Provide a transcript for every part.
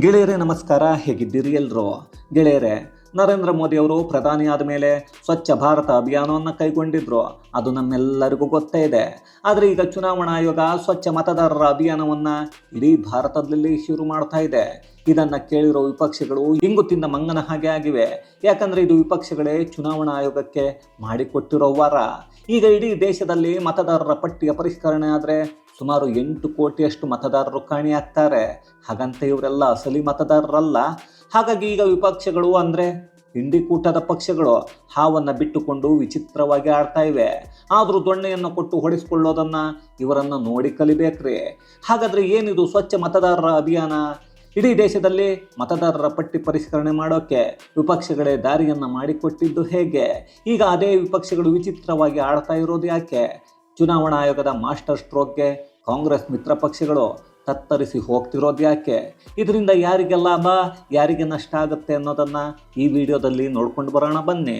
ಗೆಳೆಯರೇ, ನಮಸ್ಕಾರ. ಹೇಗಿದ್ದೀರಿ ಎಲ್ಲರೂ ಗೆಳೆಯರೇ, ನರೇಂದ್ರ ಮೋದಿ ಅವರು ಪ್ರಧಾನಿ ಆದ ಮೇಲೆ ಸ್ವಚ್ಛ ಭಾರತ ಅಭಿಯಾನವನ್ನು ಕೈಗೊಂಡಿದ್ರು. ಅದು ನಮ್ಮೆಲ್ಲರಿಗೂ ಗೊತ್ತೇ ಇದೆ. ಆದರೆ ಈಗ ಚುನಾವಣಾ ಆಯೋಗ ಸ್ವಚ್ಛ ಮತದಾರರ ಅಭಿಯಾನವನ್ನು ಇಡೀ ಭಾರತದಲ್ಲಿ ಶುರು ಮಾಡ್ತಾ ಇದೆ. ಇದನ್ನು ಕೇಳಿರೋ ವಿಪಕ್ಷಗಳು ಇಂಗು ತಿಂದ ಮಂಗನ ಹಾಗೆ ಆಗಿವೆ. ಯಾಕಂದರೆ ಇದು ವಿಪಕ್ಷಗಳೇ ಚುನಾವಣಾ ಆಯೋಗಕ್ಕೆ ಮಾಡಿಕೊಟ್ಟಿರೋ ವಾರ. ಈಗ ಇಡೀ ದೇಶದಲ್ಲಿ ಮತದಾರರ ಪಟ್ಟಿಯ ಪರಿಷ್ಕರಣೆ ಆದರೆ ಸುಮಾರು ಎಂಟು ಕೋಟಿಯಷ್ಟು ಮತದಾರರು ಕಾಣಿಯಾಗ್ತಾರೆ. ಹಾಗಂತ ಇವರೆಲ್ಲ ಅಸಲಿ ಮತದಾರರಲ್ಲ. ಹಾಗಾಗಿ ಈಗ ವಿಪಕ್ಷಗಳು ಅಂದರೆ ಹಿಂಡಿಕೂಟದ ಪಕ್ಷಗಳು ಹಾವನ್ನು ಬಿಟ್ಟುಕೊಂಡು ವಿಚಿತ್ರವಾಗಿ ಆಡ್ತಾ ಇವೆ. ಆದರೂ ದೊಣ್ಣೆಯನ್ನು ಕೊಟ್ಟು ಹೊಡೆಸ್ಕೊಳ್ಳೋದನ್ನು ಇವರನ್ನು ನೋಡಿ ಕಲಿಬೇಕ್ರಿ. ಹಾಗಾದರೆ ಏನಿದು ಸ್ವಚ್ಛ ಮತದಾರರ ಅಭಿಯಾನ? ಇಡೀ ದೇಶದಲ್ಲಿ ಮತದಾರರ ಪಟ್ಟಿ ಪರಿಷ್ಕರಣೆ ಮಾಡೋಕ್ಕೆ ವಿಪಕ್ಷಗಳೇ ದಾರಿಯನ್ನು ಮಾಡಿಕೊಟ್ಟಿದ್ದು ಹೇಗೆ? ಈಗ ಅದೇ ವಿಪಕ್ಷಗಳು ವಿಚಿತ್ರವಾಗಿ ಆಡ್ತಾ ಇರೋದು ಯಾಕೆ? ಚುನಾವಣಾ ಆಯೋಗದ ಮಾಸ್ಟರ್ ಸ್ಟ್ರೋಕ್ಗೆ ಕಾಂಗ್ರೆಸ್ ಮಿತ್ರ ಪಕ್ಷಗಳು ತತ್ತರಿಸಿ ಹೋಗ್ತಿರೋದು ಯಾಕೆ? ಇದರಿಂದ ಯಾರಿಗೆ ಲಾಭ, ಯಾರಿಗೆ ನಷ್ಟ ಆಗುತ್ತೆ ಅನ್ನೋದನ್ನು ಈ ವಿಡಿಯೋದಲ್ಲಿ ನೋಡ್ಕೊಂಡು ಬರೋಣ ಬನ್ನಿ.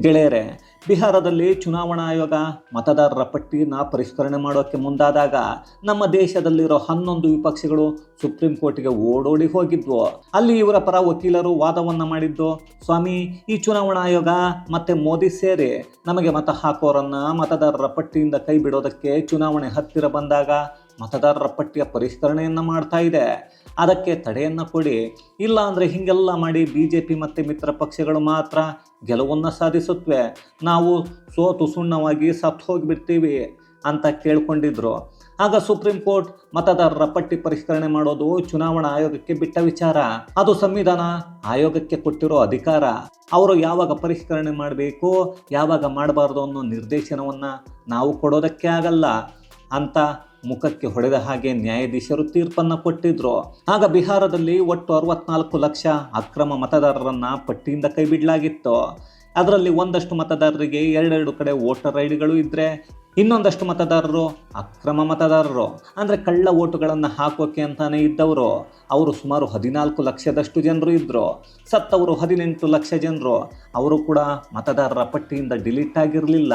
ಗೆಳೆಯರೆ ಬಿಹಾರದಲ್ಲಿ ಚುನಾವಣಾ ಆಯೋಗ ಮತದಾರರ ಪಟ್ಟಿನ ಪರಿಷ್ಕರಣೆ ಮಾಡೋಕ್ಕೆ ಮುಂದಾದಾಗ ನಮ್ಮ ದೇಶದಲ್ಲಿರೋ ಹನ್ನೊಂದು ವಿಪಕ್ಷಗಳು ಸುಪ್ರೀಂ ಕೋರ್ಟ್ಗೆ ಓಡೋಡಿ ಹೋಗಿದ್ವು. ಅಲ್ಲಿ ಇವರ ಪರ ವಕೀಲರು ವಾದವನ್ನು ಮಾಡಿದ್ದು. ಸ್ವಾಮಿ, ಈ ಚುನಾವಣಾ ಆಯೋಗ ಮತ್ತೆ ಮೋದಿ ಸೇರಿ ನಮಗೆ ಮತ ಹಾಕೋರನ್ನ ಮತದಾರರ ಪಟ್ಟಿಯಿಂದ ಕೈ ಬಿಡೋದಕ್ಕೆ ಚುನಾವಣೆ ಹತ್ತಿರ ಬಂದಾಗ ಮತದಾರರ ಪಟ್ಟಿಯ ಪರಿಷ್ಕರಣೆಯನ್ನು ಮಾಡ್ತಾ ಇದೆ. ಅದಕ್ಕೆ ತಡೆಯನ್ನು ಕೊಡಿ. ಇಲ್ಲ ಅಂದರೆ ಹೀಗೆಲ್ಲ ಮಾಡಿ ಬಿ ಜೆ ಪಿ ಮತ್ತು ಮಿತ್ರ ಪಕ್ಷಗಳು ಮಾತ್ರ ಗೆಲುವನ್ನು ಸಾಧಿಸುತ್ತವೆ ನಾವು ಸೋತು ಸುಣ್ಣವಾಗಿ ಸತ್ತು ಹೋಗಿಬಿಡ್ತೀವಿ ಅಂತ ಕೇಳ್ಕೊಂಡಿದ್ರು. ಆಗ ಸುಪ್ರೀಂ ಕೋರ್ಟ್ ಮತದಾರರ ಪಟ್ಟಿ ಪರಿಷ್ಕರಣೆ ಮಾಡೋದು ಚುನಾವಣಾ ಆಯೋಗಕ್ಕೆ ಬಿಟ್ಟ ವಿಚಾರ. ಅದು ಸಂವಿಧಾನ ಆಯೋಗಕ್ಕೆ ಕೊಟ್ಟಿರೋ ಅಧಿಕಾರ. ಅವರು ಯಾವಾಗ ಪರಿಷ್ಕರಣೆ ಮಾಡಬೇಕು, ಯಾವಾಗ ಮಾಡಬಾರ್ದು ಅನ್ನೋ ನಿರ್ದೇಶನವನ್ನು ನಾವು ಕೊಡೋದಕ್ಕೆ ಆಗಲ್ಲ. ಅಂತ ಮುಖಕ್ಕೆ ಹೊಡೆದ ಹಾಗೆ ನ್ಯಾಯಾಧೀಶರು ತೀರ್ಪನ್ನು ಕೊಟ್ಟಿದ್ರು. ಆಗ ಬಿಹಾರದಲ್ಲಿ ಒಟ್ಟು ಅರವತ್ನಾಲ್ಕು ಲಕ್ಷ ಅಕ್ರಮ ಮತದಾರರನ್ನ ಪಟ್ಟಿಯಿಂದ ಕೈಬಿಡಲಾಗಿತ್ತು. ಅದರಲ್ಲಿ ಒಂದಷ್ಟು ಮತದಾರರಿಗೆ ಎರಡೆರಡು ಕಡೆ ವೋಟರ್ ಐಡಿಗಳು ಡಿಗಳು ಇದ್ದರೆ ಇನ್ನೊಂದಷ್ಟು ಮತದಾರರು ಅಕ್ರಮ ಮತದಾರರು. ಅಂದರೆ ಕಳ್ಳ ಓಟುಗಳನ್ನು ಹಾಕೋಕೆ ಅಂತಾನೆ ಇದ್ದವರು. ಅವರು ಸುಮಾರು ಹದಿನಾಲ್ಕು ಲಕ್ಷದಷ್ಟು ಜನರು ಇದ್ದರು ಸತ್ತವರು ಹದಿನೆಂಟು ಲಕ್ಷ ಜನರು. ಅವರು ಕೂಡ ಮತದಾರರ ಪಟ್ಟಿಯಿಂದ ಡಿಲೀಟ್ ಆಗಿರಲಿಲ್ಲ.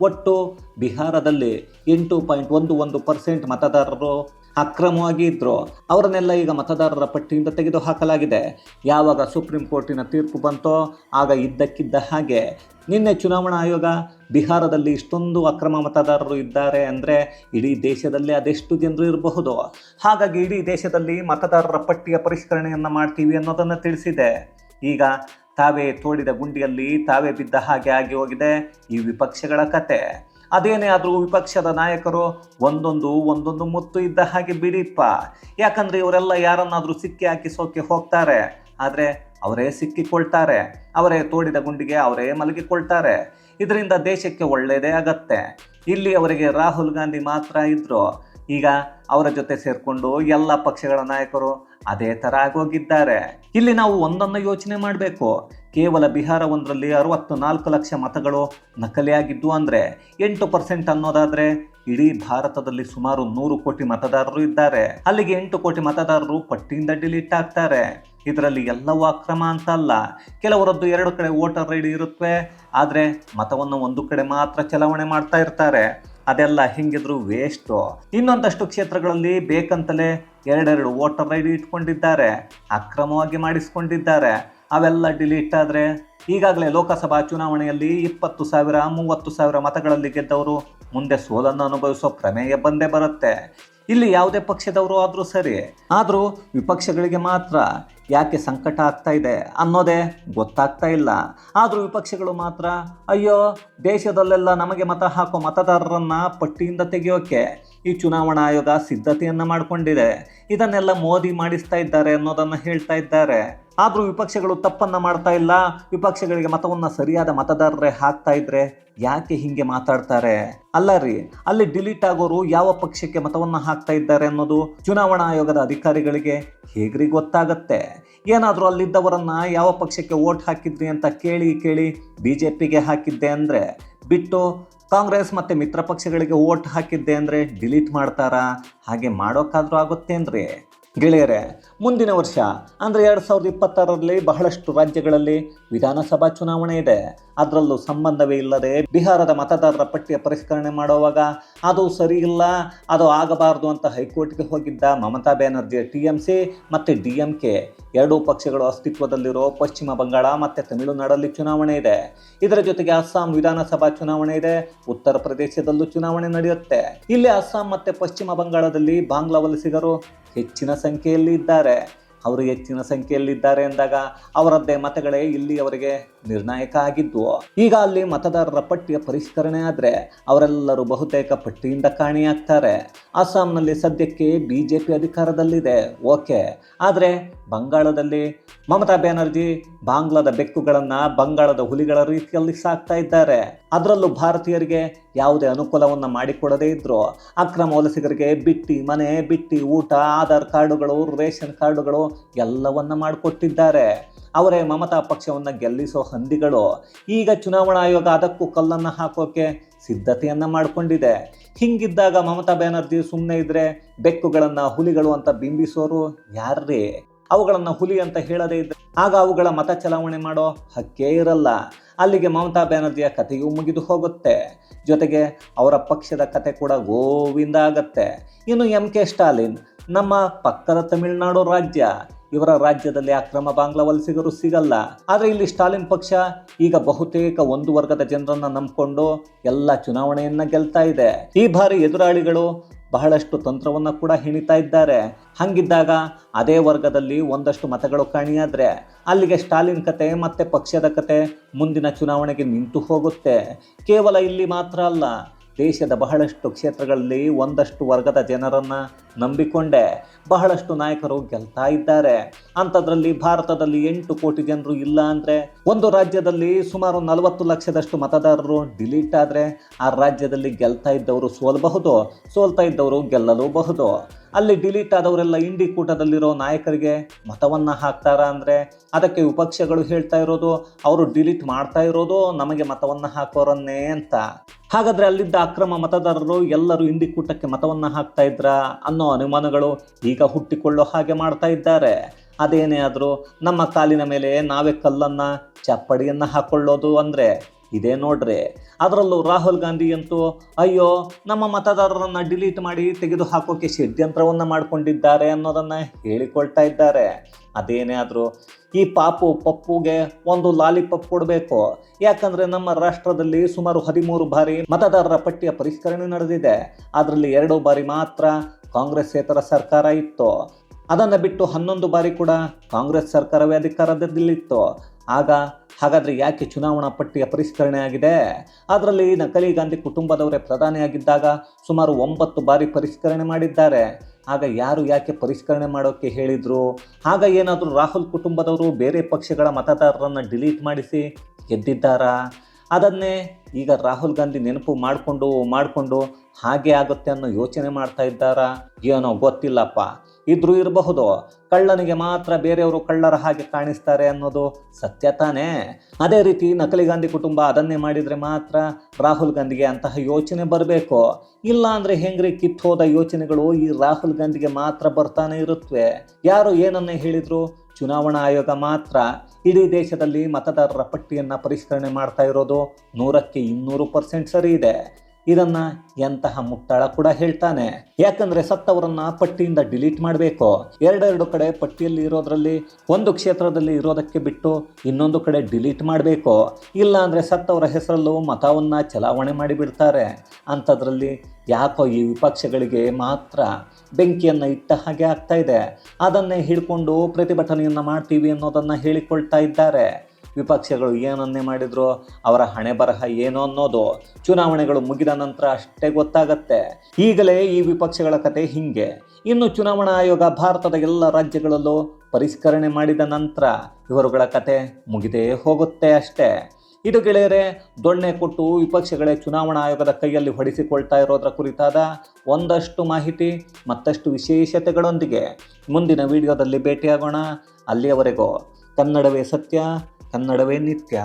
ಒಟ್ಟು ಬಿಹಾರದಲ್ಲಿ ಎಂಟು ಪಾಯಿಂಟ್ ಒಂದು ಒಂದು ಪರ್ಸೆಂಟ್ ಮತದಾರರು ಅಕ್ರಮವಾಗಿ ಇದ್ದರು ಅವರನ್ನೆಲ್ಲ ಈಗ ಮತದಾರರ ಪಟ್ಟಿಯಿಂದ ತೆಗೆದು ಹಾಕಲಾಗಿದೆ ಯಾವಾಗ ಸುಪ್ರೀಂ ಕೋರ್ಟಿನ ತೀರ್ಪು ಬಂತೋ ಆಗ ಇದ್ದಕ್ಕಿದ್ದ ಹಾಗೆ. ನಿನ್ನೆ ಚುನಾವಣಾ ಆಯೋಗ ಬಿಹಾರದಲ್ಲಿ ಇಷ್ಟೊಂದು ಅಕ್ರಮ ಮತದಾರರು ಇದ್ದಾರೆ ಅಂದರೆ ಇಡೀ ದೇಶದಲ್ಲಿ ಅದೆಷ್ಟು ಜನರು ಇರಬಹುದು? ಹಾಗಾಗಿ ಇಡೀ ದೇಶದಲ್ಲಿ ಮತದಾರರ ಪಟ್ಟಿಯ ಪರಿಷ್ಕರಣೆಯನ್ನು ಮಾಡ್ತೀವಿ ಅನ್ನೋದನ್ನು ತಿಳಿಸಿದೆ. ಈಗ ತಾವೇ ತೋಡಿದ ಗುಂಡಿಯಲ್ಲಿ ತಾವೇ ಬಿದ್ದ ಹಾಗೆ ಆಗಿ ಹೋಗಿದೆ ಈ ವಿಪಕ್ಷಗಳ ಕತೆ. ಅದೇನೇ ಆದರೂ ವಿಪಕ್ಷದ ನಾಯಕರು ಒಂದೊಂದು ಒಂದೊಂದು ಮುತ್ತು ಇದ್ದ ಹಾಗೆ ಬಿಡಿಪ್ಪ. ಯಾಕಂದರೆ ಇವರೆಲ್ಲ ಯಾರನ್ನಾದರೂ ಸಿಕ್ಕಿ ಹಾಕಿಸೋಕೆ ಹೋಗ್ತಾರೆ. ಆದರೆ ಅವರೇ ಸಿಕ್ಕಿಕೊಳ್ತಾರೆ. ಅವರೇ ತೋಡಿದ ಗುಂಡಿಗೆ ಅವರೇ ಮಲಗಿಕೊಳ್ತಾರೆ. ಇದರಿಂದ ದೇಶಕ್ಕೆ ಒಳ್ಳೆಯದೇ ಆಗತ್ತೆ. ಇಲ್ಲಿ ಅವರಿಗೆ ರಾಹುಲ್ ಗಾಂಧಿ ಮಾತ್ರ ಇದ್ದರು ಈಗ ಅವರ ಜೊತೆ ಸೇರಿಕೊಂಡು ಎಲ್ಲ ಪಕ್ಷಗಳ ನಾಯಕರು ಅದೇ ಥರ ಆಗೋಗಿದ್ದಾರೆ. ಇಲ್ಲಿ ನಾವು ಒಂದನ್ನು ಯೋಚನೆ ಮಾಡಬೇಕು. ಕೇವಲ ಬಿಹಾರ ಒಂದರಲ್ಲಿ ಅರವತ್ತು ನಾಲ್ಕು ಲಕ್ಷ ಮತಗಳು ನಕಲಿಯಾಗಿದ್ದು ಅಂದರೆ ಎಂಟು ಪರ್ಸೆಂಟ್ ಅನ್ನೋದಾದರೆ ಇಡೀ ಭಾರತದಲ್ಲಿ ಸುಮಾರು ನೂರು ಕೋಟಿ ಮತದಾರರು ಇದ್ದಾರೆ. ಅಲ್ಲಿಗೆ ಎಂಟು ಕೋಟಿ ಮತದಾರರು ಪಟ್ಟಿಯಿಂದ ಡಿಲೀಟ್ ಆಗ್ತಾರೆ. ಇದರಲ್ಲಿ ಎಲ್ಲವೂ ಅಕ್ರಮ ಅಂತ ಅಲ್ಲ. ಕೆಲವರದ್ದು ಎರಡು ಕಡೆ ವೋಟರ್ ಐ ಡಿ ಇರುತ್ತವೆ ಆದರೆ ಮತವನ್ನು ಒಂದು ಕಡೆ ಮಾತ್ರ ಚಲಾವಣೆ ಮಾಡ್ತಾ ಇರ್ತಾರೆ. ಅದೆಲ್ಲ ಹಿಂಗಿದ್ರು ವೇಸ್ಟು ಇನ್ನೊಂದಷ್ಟು ಕ್ಷೇತ್ರಗಳಲ್ಲಿ ಬೇಕಂತಲೇ ಎರಡೆರಡು ವೋಟರ್ ಐ ಡಿ ಇಟ್ಕೊಂಡಿದ್ದಾರೆ, ಅಕ್ರಮವಾಗಿ ಮಾಡಿಸ್ಕೊಂಡಿದ್ದಾರೆ. ಅವೆಲ್ಲ ಡಿಲೀಟ್ ಆದರೆ ಈಗಾಗಲೇ ಲೋಕಸಭಾ ಚುನಾವಣೆಯಲ್ಲಿ ಇಪ್ಪತ್ತು ಸಾವಿರ, ಮೂವತ್ತು ಸಾವಿರ ಮತಗಳಲ್ಲಿ ಗೆದ್ದವರು ಮುಂದೆ ಸೋಲನ್ನು ಅನುಭವಿಸೋ ಪ್ರಮೇಯ ಬಂದೇ ಬರುತ್ತೆ. ಇಲ್ಲಿ ಯಾವುದೇ ಪಕ್ಷದವರು ಆದರೂ ಸರಿ, ಆದರೂ ವಿಪಕ್ಷಗಳಿಗೆ ಮಾತ್ರ ಯಾಕೆ ಸಂಕಟ ಆಗ್ತಾ ಇದೆ ಅನ್ನೋದೇ ಗೊತ್ತಾಗ್ತಾ ಇಲ್ಲ. ಆದರೂ ವಿಪಕ್ಷಗಳು ಮಾತ್ರ, ಅಯ್ಯೋ, ದೇಶದಲ್ಲೆಲ್ಲ ನಮಗೆ ಮತ ಹಾಕೋ ಮತದಾರರನ್ನು ಪಟ್ಟಿಯಿಂದ ತೆಗೆಯೋಕೆ ಈ ಚುನಾವಣಾ ಆಯೋಗ ಸಿದ್ಧತೆಯನ್ನು ಮಾಡಿಕೊಂಡಿದೆ. ಇದನ್ನೆಲ್ಲ ಮೋದಿ ಮಾಡಿಸ್ತಾ ಇದ್ದಾರೆ ಅನ್ನೋದನ್ನು ಹೇಳ್ತಾ ಇದ್ದಾರೆ. ಆದರೂ ವಿಪಕ್ಷಗಳು ತಪ್ಪನ್ನು ಮಾಡ್ತಾ ಇಲ್ಲ, ವಿಪಕ್ಷಗಳಿಗೆ ಮತವನ್ನು ಸರಿಯಾದ ಮತದಾರರೇ ಹಾಕ್ತಾ ಇದ್ರೆ ಯಾಕೆ ಹಿಂಗೆ ಮಾತಾಡ್ತಾರೆ? ಅಲ್ಲ ರೀ, ಅಲ್ಲಿ ಡಿಲೀಟ್ ಆಗೋರು ಯಾವ ಪಕ್ಷಕ್ಕೆ ಮತವನ್ನು ಹಾಕ್ತಾ ಇದ್ದಾರೆ ಅನ್ನೋದು ಚುನಾವಣಾ ಆಯೋಗದ ಅಧಿಕಾರಿಗಳಿಗೆ ಹೇಗ್ರಿ ಗೊತ್ತಾಗತ್ತೆ? ಏನಾದರೂ ಅಲ್ಲಿದ್ದವರನ್ನ ಯಾವ ಪಕ್ಷಕ್ಕೆ ಓಟ್ ಹಾಕಿದ್ರಿ ಅಂತ ಕೇಳಿ ಕೇಳಿ ಬಿ ಜೆ ಪಿಗೆ ಹಾಕಿದ್ದೆ ಅಂದರೆ ಬಿಟ್ಟು ಕಾಂಗ್ರೆಸ್ ಮತ್ತು ಮಿತ್ರ ಪಕ್ಷಗಳಿಗೆ ಓಟ್ ಹಾಕಿದ್ದೆ ಅಂದರೆ ಡಿಲೀಟ್ ಮಾಡ್ತಾರಾ? ಹಾಗೆ ಮಾಡೋಕ್ಕಾದ್ರೂ ಆಗುತ್ತೇನ್ರಿ? ಗೆಳೆಯರೆ, ಮುಂದಿನ ವರ್ಷ, ಅಂದರೆ ಎರಡು ಸಾವಿರದ ಇಪ್ಪತ್ತಾರರಲ್ಲಿ ಬಹಳಷ್ಟು ರಾಜ್ಯಗಳಲ್ಲಿ ವಿಧಾನಸಭಾ ಚುನಾವಣೆ ಇದೆ. ಅದರಲ್ಲೂ ಸಂಬಂಧವೇ ಇಲ್ಲದೆ ಬಿಹಾರದ ಮತದಾರರ ಪಟ್ಟಿಯ ಪರಿಷ್ಕರಣೆ ಮಾಡುವಾಗ ಅದು ಸರಿ ಇಲ್ಲ, ಅದು ಆಗಬಾರದು ಅಂತ ಹೈಕೋರ್ಟ್ಗೆ ಹೋಗಿದ್ದ ಮಮತಾ ಬ್ಯಾನರ್ಜಿಯ ಟಿ ಎಂ ಸಿ ಮತ್ತು ಡಿ ಎಂ ಕೆ, ಎರಡೂ ಪಕ್ಷಗಳು ಅಸ್ತಿತ್ವದಲ್ಲಿರೋ ಪಶ್ಚಿಮ ಬಂಗಾಳ ಮತ್ತು ತಮಿಳುನಾಡಲ್ಲಿ ಚುನಾವಣೆ ಇದೆ. ಇದರ ಜೊತೆಗೆ ಅಸ್ಸಾಂ ವಿಧಾನಸಭಾ ಚುನಾವಣೆ ಇದೆ, ಉತ್ತರ ಪ್ರದೇಶದಲ್ಲೂ ಚುನಾವಣೆ ನಡೆಯುತ್ತೆ. ಇಲ್ಲಿ ಅಸ್ಸಾಂ ಮತ್ತು ಪಶ್ಚಿಮ ಬಂಗಾಳದಲ್ಲಿ ಬಾಂಗ್ಲಾ ವಲಸಿಗರು ಹೆಚ್ಚಿನ ಸಂಖ್ಯೆಯಲ್ಲಿ ಇದ್ದಾರೆ ಅವರು ಹೆಚ್ಚಿನ ಸಂಖ್ಯೆಯಲ್ಲಿದ್ದಾರೆ ಎಂದಾಗ ಅವರದ್ದೇ ಮತಗಳೇ ಇಲ್ಲಿ ಅವರಿಗೆ ನಿರ್ಣಾಯಕ ಆಗಿದ್ದು ಈಗ ಅಲ್ಲಿ ಮತದಾರರ ಪಟ್ಟಿಯ ಪರಿಷ್ಕರಣೆ ಆದರೆ ಅವರೆಲ್ಲರೂ ಬಹುತೇಕ ಪಟ್ಟಿಯಿಂದ ಕಾಣಿಯಾಗ್ತಾರೆ. ಅಸ್ಸಾಂನಲ್ಲಿ ಸದ್ಯಕ್ಕೆ ಬಿ ಜೆ ಪಿ ಅಧಿಕಾರದಲ್ಲಿದೆ. ಓಕೆ. ಆದರೆ ಬಂಗಾಳದಲ್ಲಿ ಮಮತಾ ಬ್ಯಾನರ್ಜಿ ಬಾಂಗ್ಲಾದ ಬೆಕ್ಕುಗಳನ್ನು ಬಂಗಾಳದ ಹುಲಿಗಳ ರೀತಿಯಲ್ಲಿ ಸಾಕ್ತಾ ಇದ್ದಾರೆ. ಅದರಲ್ಲೂ ಭಾರತೀಯರಿಗೆ ಯಾವುದೇ ಅನುಕೂಲವನ್ನು ಮಾಡಿಕೊಡದೇ ಇದ್ರು. ಅಕ್ರಮ ವಲಸಿಗರಿಗೆ ಬಿಟ್ಟಿ ಮನೆ, ಬಿಟ್ಟಿ ಊಟ, ಆಧಾರ್ ಕಾರ್ಡುಗಳು, ರೇಷನ್ ಕಾರ್ಡುಗಳು ಎಲ್ಲವನ್ನ ಮಾಡಿಕೊಟ್ಟಿದ್ದಾರೆ. ಅವರೇ ಮಮತಾ ಪಕ್ಷವನ್ನು ಗೆಲ್ಲಿಸೋ ಹಂದಿಗಳು. ಈಗ ಚುನಾವಣಾ ಆಯೋಗ ಅದಕ್ಕೂ ಕಲ್ಲನ್ನು ಹಾಕೋಕೆ ಸಿದ್ಧತೆಯನ್ನು ಮಾಡಿಕೊಂಡಿದೆ. ಹಿಂಗಿದ್ದಾಗ ಮಮತಾ ಬ್ಯಾನರ್ಜಿ ಸುಮ್ಮನೆ ಇದ್ರೆ ಬೆಕ್ಕುಗಳನ್ನು ಹುಲಿಗಳು ಅಂತ ಬಿಂಬಿಸೋರು ಯಾರ್ರೀ? ಅವುಗಳನ್ನು ಹುಲಿ ಅಂತ ಹೇಳದೇ ಇದ್ದರೆ ಆಗ ಅವುಗಳ ಮತ ಚಲಾವಣೆ ಮಾಡೋ ಹಕ್ಕೇ ಇರಲ್ಲ. ಅಲ್ಲಿಗೆ ಮಮತಾ ಬ್ಯಾನರ್ಜಿಯ ಕಥೆಯೂ ಮುಗಿದು ಹೋಗುತ್ತೆ. ಜೊತೆಗೆ ಅವರ ಪಕ್ಷದ ಕತೆ ಕೂಡ ಗೋವಿಂದ ಆಗತ್ತೆ. ಇನ್ನು ಎಂ ಕೆ ಸ್ಟಾಲಿನ್, ನಮ್ಮ ಪಕ್ಕದ ತಮಿಳುನಾಡು ರಾಜ್ಯ ಇವರ ರಾಜ್ಯದಲ್ಲಿ ಅಕ್ರಮ ಬಾಂಗ್ಲಾ ವಲಸಿಗರು ಸಿಗಲ್ಲ. ಆದರೆ ಇಲ್ಲಿ ಸ್ಟಾಲಿನ್ ಪಕ್ಷ ಈಗ ಬಹುತೇಕ ಒಂದು ವರ್ಗದ ಜನರನ್ನ ನಂಬಿಕೊಂಡು ಎಲ್ಲ ಚುನಾವಣೆಯನ್ನ ಗೆಲ್ತಾ ಇದೆ. ಈ ಬಾರಿ ಎದುರಾಳಿಗಳು ಬಹಳಷ್ಟು ತಂತ್ರವನ್ನು ಕೂಡ ಹೆಣಿತಾ ಇದ್ದಾರೆ. ಹಂಗಿದ್ದಾಗ ಅದೇ ವರ್ಗದಲ್ಲಿ ಒಂದಷ್ಟು ಮತಗಳು ಕಾಣಿಯಾದರೆ ಅಲ್ಲಿಗೆ ಸ್ಟಾಲಿನ್ ಕತೆ ಮತ್ತೆ ಪಕ್ಷದ ಕತೆ ಮುಂದಿನ ಚುನಾವಣೆಗೆ ನಿಂತು ಹೋಗುತ್ತೆ. ಕೇವಲ ಇಲ್ಲಿ ಮಾತ್ರ ಅಲ್ಲ ದೇಶದ ಬಹಳಷ್ಟು ಕ್ಷೇತ್ರಗಳಲ್ಲಿ ಒಂದಷ್ಟು ವರ್ಗದ ಜನರನ್ನು ನಂಬಿಕೊಂಡೆ. ಬಹಳಷ್ಟು ನಾಯಕರು ಗೆಲ್ತಾ ಇದ್ದಾರೆ. ಅಂಥದ್ರಲ್ಲಿ ಭಾರತದಲ್ಲಿ ಎಂಟು ಕೋಟಿ ಜನರು ಇಲ್ಲ ಅಂದರೆ ಒಂದು ರಾಜ್ಯದಲ್ಲಿ ಸುಮಾರು ನಲವತ್ತು ಲಕ್ಷದಷ್ಟು ಮತದಾರರು ಡಿಲೀಟ್ ಆದರೆ ಆ ರಾಜ್ಯದಲ್ಲಿ ಗೆಲ್ತಾ ಇದ್ದವರು ಸೋಲಬಹುದು, ಸೋಲ್ತಾ ಇದ್ದವರು ಗೆಲ್ಲಲೂಬಹುದು. ಅಲ್ಲಿ ಡಿಲೀಟ್ ಆದವರೆಲ್ಲ ಇಂಡಿ ಕೂಟದಲ್ಲಿರೋ ನಾಯಕರಿಗೆ ಮತವನ್ನ ಹಾಕ್ತಾರ ಅಂದರೆ ಅದಕ್ಕೆ ವಿಪಕ್ಷಗಳು ಹೇಳ್ತಾ ಇರೋದು, ಅವರು ಡಿಲೀಟ್ ಮಾಡ್ತಾ ಇರೋದು, ನಮಗೆ ಮತವನ್ನ ಹಾಕೋರನ್ನೇ ಅಂತ. ಹಾಗಾದ್ರೆ ಅಲ್ಲಿದ್ದ ಅಕ್ರಮ ಮತದಾರರು ಎಲ್ಲರೂ ಹಿಂದಿ ಕೂಟಕ್ಕೆ ಮತವನ್ನ ಹಾಕ್ತಾ ಇದ್ರ ಅನ್ನೋ ಅನುಮಾನಗಳು ಈಗ ಹುಟ್ಟಿಕೊಳ್ಳೋ ಹಾಗೆ ಮಾಡ್ತಾ ಇದ್ದಾರೆ. ಅದೇನೇ ಆದರೂ ನಮ್ಮ ಕಾಲಿನ ಮೇಲೆ ನಾವೇ ಕಲ್ಲನ್ನ, ಚಪ್ಪಡಿಯನ್ನ ಹಾಕೊಳ್ಳೋದು ಅಂದ್ರೆ ಇದೇ ನೋಡ್ರಿ. ಅದರಲ್ಲೂ ರಾಹುಲ್ ಗಾಂಧಿ ಅಂತೂ, ಅಯ್ಯೋ, ನಮ್ಮ ಮತದಾರರನ್ನು ಡಿಲೀಟ್ ಮಾಡಿ ತೆಗೆದು ಹಾಕೋಕೆ ಷಡ್ಯಂತ್ರವನ್ನ ಮಾಡಿಕೊಂಡಿದ್ದಾರೆ ಅನ್ನೋದನ್ನ ಹೇಳಿಕೊಳ್ತಾ ಇದ್ದಾರೆ. ಅದೇನೇ ಆದರೂ ಈ ಪಾಪು ಪಪ್ಪುಗೆ ಒಂದು ಲಾಲಿಪಪ್ ಕೊಡಬೇಕು. ಯಾಕಂದ್ರೆ ನಮ್ಮ ರಾಷ್ಟ್ರದಲ್ಲಿ ಸುಮಾರು ಹದಿಮೂರು ಬಾರಿ ಮತದಾರರ ಪಟ್ಟಿಯ ಪರಿಷ್ಕರಣೆ ನಡೆದಿದೆ. ಅದರಲ್ಲಿ ಎರಡು ಬಾರಿ ಮಾತ್ರ ಕಾಂಗ್ರೆಸ್ಸೇತರ ಸರ್ಕಾರ ಇತ್ತು. ಅದನ್ನು ಬಿಟ್ಟು ಹನ್ನೊಂದು ಬಾರಿ ಕೂಡ ಕಾಂಗ್ರೆಸ್ ಸರ್ಕಾರವೇ ಅಧಿಕಾರದಲ್ಲಿತ್ತು. ಆಗ ಹಾಗಾದರೆ ಯಾಕೆ ಚುನಾವಣಾ ಪಟ್ಟಿಯ ಪರಿಷ್ಕರಣೆ ಆಗಿದೆ? ಅದರಲ್ಲಿ ನಕಲಿ ಗಾಂಧಿ ಕುಟುಂಬದವರೇ ಪ್ರಧಾನಿಯಾಗಿದ್ದಾಗ ಸುಮಾರು ಒಂಬತ್ತು ಬಾರಿ ಪರಿಷ್ಕರಣೆ ಮಾಡಿದ್ದಾರೆ. ಆಗ ಯಾರು ಯಾಕೆ ಪರಿಷ್ಕರಣೆ ಮಾಡೋಕ್ಕೆ ಹೇಳಿದರು? ಆಗ ಏನಾದರೂ ರಾಹುಲ್ ಕುಟುಂಬದವರು ಬೇರೆ ಪಕ್ಷಗಳ ಮತದಾರರನ್ನು ಡಿಲೀಟ್ ಮಾಡಿಸಿ ಗೆದ್ದಿದ್ದಾರಾ? ಅದನ್ನೇ ಈಗ ರಾಹುಲ್ ಗಾಂಧಿ ನೆನಪು ಮಾಡಿಕೊಂಡು ಮಾಡಿಕೊಂಡು ಹಾಗೆ ಆಗುತ್ತೆ ಅನ್ನೋ ಯೋಚನೆ ಮಾಡ್ತಾ ಇದ್ದಾರಾ? ಏನೋ ಗೊತ್ತಿಲ್ಲಪ್ಪ. ಇದ್ರೂ ಇರಬಹುದು? ಕಳ್ಳನಿಗೆ ಮಾತ್ರ ಬೇರೆಯವರು ಕಳ್ಳರ ಹಾಗೆ ಕಾಣಿಸ್ತಾರೆ ಅನ್ನೋದು ಸತ್ಯ ತಾನೇ? ಅದೇ ರೀತಿ ನಕಲಿ ಗಾಂಧಿ ಕುಟುಂಬ ಅದನ್ನೇ ಮಾಡಿದರೆ ಮಾತ್ರ ರಾಹುಲ್ ಗಾಂಧಿಗೆ ಅಂತಹ ಯೋಚನೆ ಬರಬೇಕು? ಇಲ್ಲ ಅಂದರೆ ಹೆಂಗ್ರಿ ಕಿತ್ತೋದ ಯೋಚನೆಗಳು ಈ ರಾಹುಲ್ ಗಾಂಧಿಗೆ ಮಾತ್ರ ಬರ್ತಾನೆ ಇರುತ್ತವೆ ಯಾರು ಏನನ್ನೇ ಹೇಳಿದ್ರು? ಚುನಾವಣಾ ಆಯೋಗ ಮಾತ್ರ. ಇಡೀ ದೇಶದಲ್ಲಿ ಮತದಾರರ ಪಟ್ಟಿಯನ್ನು ಪರಿಷ್ಕರಣೆ ಮಾಡ್ತಾ ಇರೋದು ನೂರಕ್ಕೆ ಇನ್ನೂರು ಪರ್ಸೆಂಟ್ ಸರಿ ಇದೆ. ಇದನ್ನ ಎಂತಹ ಮುಟ್ಟಾಳ ಕೂಡ ಹೇಳ್ತಾನೆ. ಯಾಕಂದ್ರೆ ಸತ್ತವರನ್ನ ಪಟ್ಟಿಯಿಂದ ಡಿಲೀಟ್ ಮಾಡಬೇಕು. ಎರಡೆರಡು ಕಡೆ ಪಟ್ಟಿಯಲ್ಲಿ ಇರೋದ್ರಲ್ಲಿ ಒಂದು ಕ್ಷೇತ್ರದಲ್ಲಿ ಇರೋದಕ್ಕೆ ಬಿಟ್ಟು ಇನ್ನೊಂದು ಕಡೆ ಡಿಲೀಟ್ ಮಾಡಬೇಕು. ಇಲ್ಲ ಅಂದ್ರೆ ಸತ್ತವರ ಹೆಸರಲ್ಲೂ ಮತವನ್ನ ಚಲಾವಣೆ ಮಾಡಿಬಿಡ್ತಾರೆ. ಅಂಥದ್ರಲ್ಲಿ ಯಾಕೋ ಈ ವಿಪಕ್ಷಗಳಿಗೆ ಮಾತ್ರ ಬೆಂಕಿಯನ್ನು ಇಟ್ಟ ಹಾಗೆ ಆಗ್ತಾ ಇದೆ. ಅದನ್ನೇ ಹಿಡ್ಕೊಂಡು ಪ್ರತಿಭಟನೆಯನ್ನು ಮಾಡ್ತೀವಿ ಅನ್ನೋದನ್ನು ಹೇಳಿಕೊಳ್ತಾ ಇದ್ದಾರೆ. ವಿಪಕ್ಷಗಳು ಏನನ್ನೇ ಮಾಡಿದ್ರು, ಅವರ ಹಣೆ ಬರಹ ಏನು ಅನ್ನೋದು ಚುನಾವಣೆಗಳು ಮುಗಿದ ನಂತರ ಅಷ್ಟೇ ಗೊತ್ತಾಗತ್ತೆ. ಈಗಲೇ ಈ ವಿಪಕ್ಷಗಳ ಕತೆ ಹಿಂಗೆ. ಇನ್ನು ಚುನಾವಣಾ ಆಯೋಗ ಭಾರತದ ಎಲ್ಲ ರಾಜ್ಯಗಳಲ್ಲೂ ಪರಿಷ್ಕರಣೆ ಮಾಡಿದ ನಂತರ ಇವರುಗಳ ಕತೆ ಮುಗಿದೇ ಹೋಗುತ್ತೆ ಅಷ್ಟೇ. ಇದು ಗೆಳೆಯರೆ, ದೊಣ್ಣೆ ಕೊಟ್ಟು ವಿಪಕ್ಷಗಳೇ ಚುನಾವಣಾ ಆಯೋಗದ ಕೈಯಲ್ಲಿ ಹೊಡಿಸಿಕೊಳ್ತಾ ಇರೋದರ ಕುರಿತಾದ ಒಂದಷ್ಟು ಮಾಹಿತಿ, ಮತ್ತಷ್ಟು ವಿಶೇಷತೆಗಳೊಂದಿಗೆ ಮುಂದಿನ ವಿಡಿಯೋದಲ್ಲಿ ಭೇಟಿಯಾಗೋಣ. ಅಲ್ಲಿಯವರೆಗೂ ಕನ್ನಡವೇ ಸತ್ಯ ಕನ್ನಡವೇ ನಿತ್ಯ.